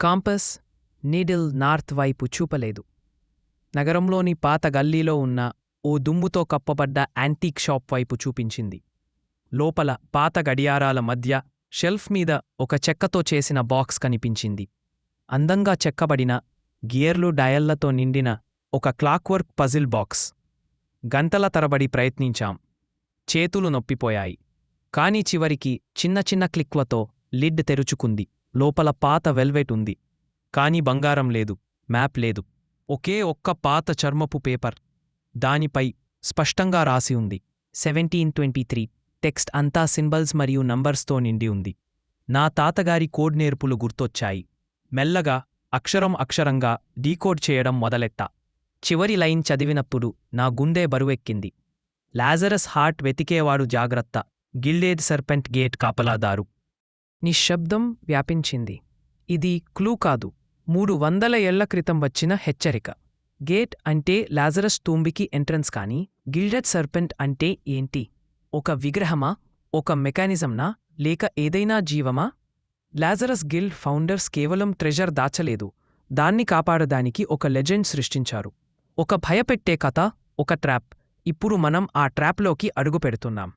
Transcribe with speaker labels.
Speaker 1: Campus needle north వైపు చూపలేదు. నగరంలోని పాత గల్లీలో ఉన్న ఓ దుమ్ముతో కప్పబడ్డ యాంటీక్ షాప్ వైపు చూపించింది. లోపల పాత గడియారాల మధ్య షెల్ఫ్ మీద ఒక చెక్కతో చేసిన బాక్స్ కనిపించింది. అందంగా చెక్కబడిన గియర్లు డయల్లతో నిండిన ఒక క్లాక్వర్క్ పజిల్ బాక్స్. గంటల తరబడి ప్రయత్నించాం. చేతులు నొప్పిపోయాయి. కాని చివరికి చిన్న చిన్న క్లిక్లతో లిడ్ తెరుచుకుంది. లోపల పాత వెల్వెట్ ఉంది. కాని బంగారం లేదు మ్యాప్ లేదు. ఒకే ఒక్క పాత చర్మపు పేపర్. దానిపై స్పష్టంగా రాసి ఉంది. Seventeen twenty three. టెక్స్ట్ అంతా సింబల్స్ మరియు నంబర్స్తో నిండి ఉంది. నా తాతగారి కోడ్ నేర్పులు గుర్తొచ్చాయి. మెల్లగా అక్షరం అక్షరంగా డీకోడ్ చేయడం మొదలెట్టా చివరి లైన్ చదివినప్పుడు నా గుండె బరువెక్కింది. లాజరస్ హార్ట్ వెతికేవాడు జాగ్రత్త. గిల్డేద్ సర్పెంట్ గేట్ కాపలాదారు. నిశ్శబ్దం వ్యాపించింది. ఇది క్లూ కాదు. మూడు వందల ఏళ్ళ క్రితం వచ్చిన హెచ్చరిక. గేట్ అంటే లాజరస్ తూంబికి ఎంట్రన్స్ కాని గిల్డెడ్ సర్పెంట్ అంటే ఏంటి? ఒక విగ్రహమా? ఒక మెకానిజంనా? లేక ఏదైనా జీవమా? లాజరస్ గిల్డ్ ఫౌండర్స్ కేవలం ట్రెజర్ దాచలేదు. దాన్ని కాపాడడానికి ఒక లెజెండ్ సృష్టించారు. ఒక భయపెట్టే కథ ఒక ట్రాప్. ఇప్పుడు మనం ఆ ట్రాప్లోకి అడుగుపెడుతున్నాం.